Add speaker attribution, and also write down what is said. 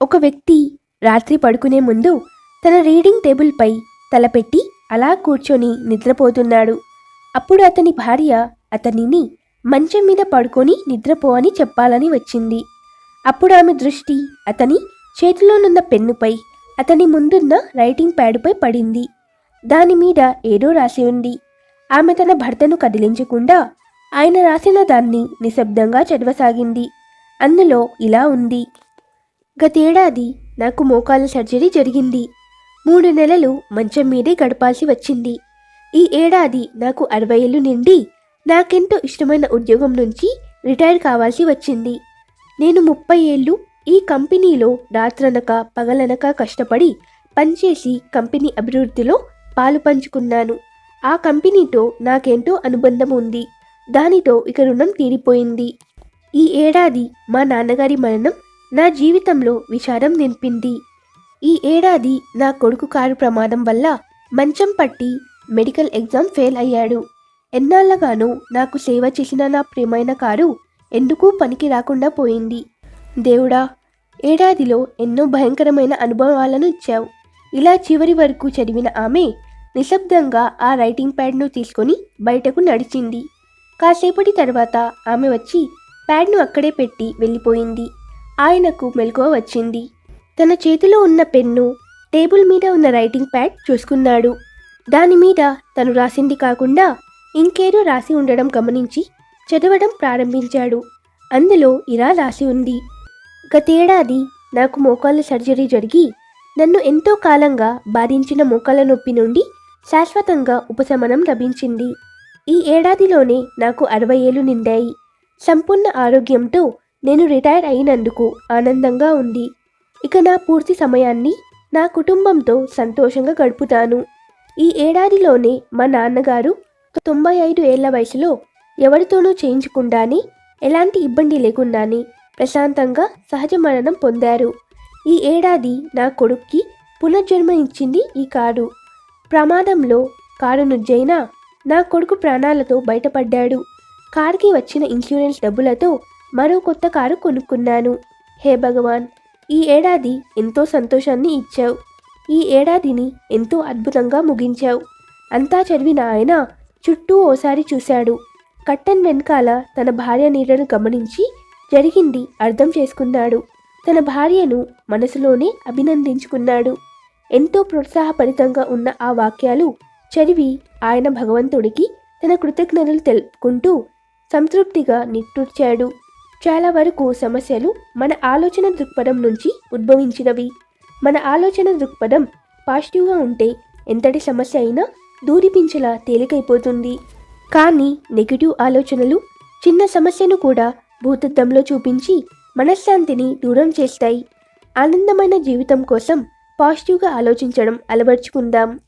Speaker 1: ఒక వ్యక్తి రాత్రి పడుకునే ముందు తన రీడింగ్ టేబుల్పై తలపెట్టి అలా కూర్చొని నిద్రపోతున్నాడు. అప్పుడు అతని భార్య అతనిని మంచం మీద పడుకొని నిద్రపో అని చెప్పాలని వచ్చింది. అప్పుడు ఆమె దృష్టి అతని చేతిలోనున్న పెన్నుపై అతని ముందున్న రైటింగ్ ప్యాడుపై పడింది. దాని మీద ఏదో రాసి ఉంది. ఆమె తన భర్తను కదిలించకుండా ఆయన రాసిన దాన్ని నిశ్శబ్దంగా చదవసాగింది. అందులో ఇలా ఉంది. గతేడాది నాకు మోకాళ్ళ సర్జరీ జరిగింది. మూడు నెలలు మంచం మీదే గడపాల్సి వచ్చింది. ఈ ఏడాది నాకు అరవై ఏళ్ళు నిండి నాకెంతో ఇష్టమైన ఉద్యోగం నుంచి రిటైర్ కావాల్సి వచ్చింది. నేను ముప్పై ఏళ్ళు ఈ కంపెనీలో రాత్రనక పగలనక కష్టపడి పనిచేసి కంపెనీ అభివృద్ధిలో పాలు పంచుకున్నాను. ఆ కంపెనీతో నాకెంతో అనుబంధం ఉంది. దానితో ఇక రుణం తీరిపోయింది. ఈ ఏడాది మా నాన్నగారి మరణం నా జీవితంలో విషాదం నింపింది. ఈ ఏడాది నా కొడుకు కారు ప్రమాదం వల్ల మంచం పట్టి మెడికల్ ఎగ్జామ్ ఫెయిల్ అయ్యాడు. ఎన్నాళ్ళగానో నాకు సేవ చేసిన నా ప్రియమైన కారు ఎందుకు పనికి రాకుండా పోయింది. దేవుడా ఏడాదిలో ఎన్నో భయంకరమైన అనుభవాలను ఇచ్చావు. ఇలా చివరి వరకు చదివిన ఆమె నిశ్శబ్దంగా ఆ రైటింగ్ ప్యాడ్ను తీసుకొని బయటకు నడిచింది. కాసేపటి తర్వాత ఆమె వచ్చి ప్యాడ్ను అక్కడే పెట్టి వెళ్ళిపోయింది. ఆయనకు మెలకువ వచ్చింది. తన చేతిలో ఉన్న పెన్ను టేబుల్ మీద ఉన్న రైటింగ్ ప్యాడ్ చూసుకున్నాడు. దాని మీద తను రాసింది కాకుండా ఇంకేదో రాసి ఉండడం గమనించి చదవడం ప్రారంభించాడు. అందులో ఇలా రాసి ఉంది. గతేడాది నాకు మోకాళ్ళ సర్జరీ జరిగి నన్ను ఎంతో కాలంగా బాధించిన మోకాళ్ళ నొప్పి నుండి శాశ్వతంగా ఉపశమనం లభించింది. ఈ ఏడాదిలోనే నాకు అరవై ఏళ్ళు నిండాయి. సంపూర్ణ ఆరోగ్యంతో నేను రిటైర్ అయినందుకు ఆనందంగా ఉంది. ఇక నా పూర్తి సమయాన్ని నా కుటుంబంతో సంతోషంగా గడుపుతాను. ఈ ఏడాదిలోనే మా నాన్నగారు తొంభై ఐదు ఏళ్ళ వయసులో ఎవరితోనూ చేయించకుండానే ఎలాంటి ఇబ్బంది లేకుండానే ప్రశాంతంగా సహజ మరణం పొందారు. ఈ ఏడాది నా కొడుక్కి పునర్జన్మ ఇచ్చింది ఈ కారు. ప్రమాదంలో కారు నుజ్జైనా నా కొడుకు ప్రాణాలతో బయటపడ్డాడు. కారుకి వచ్చిన ఇన్సూరెన్స్ డబ్బులతో మరో కొత్త కారు కొనుక్కున్నాను. హే భగవాన్ ఈ ఏడాది ఎంతో సంతోషాన్ని ఇచ్చావు. ఈ ఏడాదిని ఎంతో అద్భుతంగా ముగించావు. అంతా చదివిన ఆయన చుట్టూ ఓసారి చూశాడు. కట్టన్ వెనకాల తన భార్య నీడను గమనించి జరిగింది అర్థం చేసుకున్నాడు. తన భార్యను మనసులోనే అభినందించుకున్నాడు. ఎంతో ప్రోత్సాహపరితంగా ఉన్న ఆ వాక్యాలు చదివి ఆయన భగవంతుడికి తన కృతజ్ఞతలు తెలుపుకుంటూ సంతృప్తిగా నిట్టూర్చాడు. చాలా వరకు సమస్యలు మన ఆలోచన దృక్పథం నుంచి ఉద్భవించినవి. మన ఆలోచన దృక్పథం పాజిటివ్గా ఉంటే ఎంతటి సమస్య అయినా దూరిపించేలా తేలికైపోతుంది. కానీ నెగిటివ్ ఆలోచనలు చిన్న సమస్యను కూడా భూతద్దంలో చూపించి మనశ్శాంతిని దూరం చేస్తాయి. ఆనందమైన జీవితం కోసం పాజిటివ్గా ఆలోచించడం అలవర్చుకుందాం.